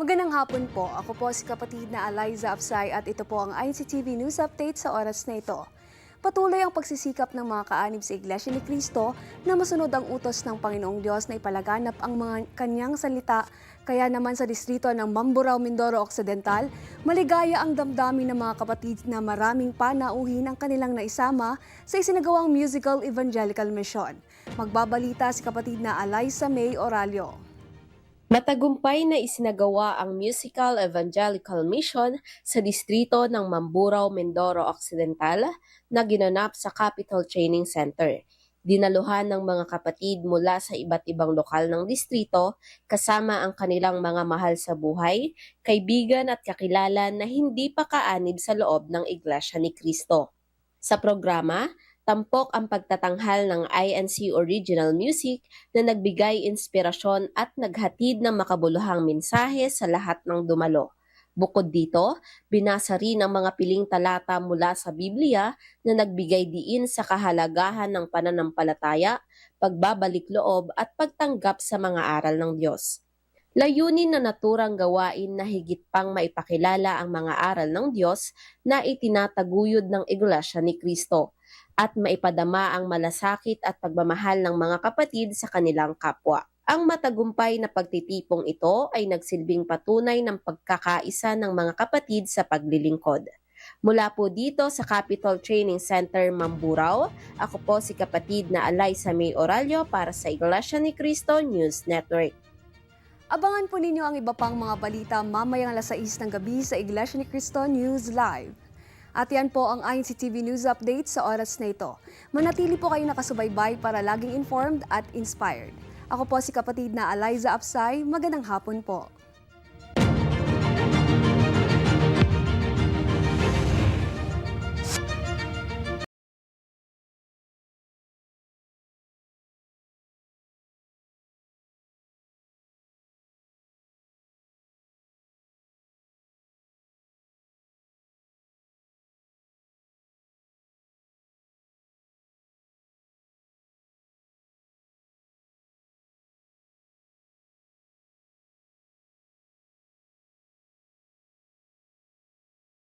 Magandang hapon po. Ako po si kapatid na Eliza Apsay at ito po ang INCTV News Update sa oras na ito. Patuloy ang pagsisikap ng mga kaanib sa Iglesia ni Cristo na masunod ang utos ng Panginoong Diyos na ipalaganap ang mga kanyang salita. Kaya naman sa distrito ng Mamburao, Mindoro Occidental, maligaya ang damdamin ng mga kapatid na maraming panauhin ang kanilang naisama sa isinagawang musical evangelical mission. Magbabalita si kapatid na Eliza May Oralio. Matagumpay na isinagawa ang musical evangelical mission sa distrito ng Mamburao, Mindoro Occidental na ginanap sa Capital Training Center. Dinaluhan ng mga kapatid mula sa iba't ibang lokal ng distrito kasama ang kanilang mga mahal sa buhay, kaibigan at kakilala na hindi pa kaanib sa loob ng Iglesia ni Cristo. Sa programa, tampok ang pagtatanghal ng INC Original Music na nagbigay inspirasyon at naghatid ng makabuluhang mensahe sa lahat ng dumalo. Bukod dito, binasa rin ang mga piling talata mula sa Biblia na nagbigay diin sa kahalagahan ng pananampalataya, pagbabalik loob at pagtanggap sa mga aral ng Diyos. Layunin na naturang gawain na higit pang maipakilala ang mga aral ng Diyos na itinataguyod ng Iglesia ni Kristo at maipadama ang malasakit at pagmamahal ng mga kapatid sa kanilang kapwa. Ang matagumpay na pagtitipong ito ay nagsilbing patunay ng pagkakaisa ng mga kapatid sa paglilingkod. Mula po dito sa Capital Training Center, Mamburao, ako po si kapatid na Eliza May Oralio para sa Iglesia ni Cristo News Network. Abangan po ninyo ang iba pang mga balita mamayang alas 6 ng gabi sa Iglesia ni Cristo News Live. At yan po ang INCTV News Update sa oras na ito. Manatili po kayo nakasubaybay para laging informed at inspired. Ako po si kapatid na Eliza Apsay. Magandang hapon po.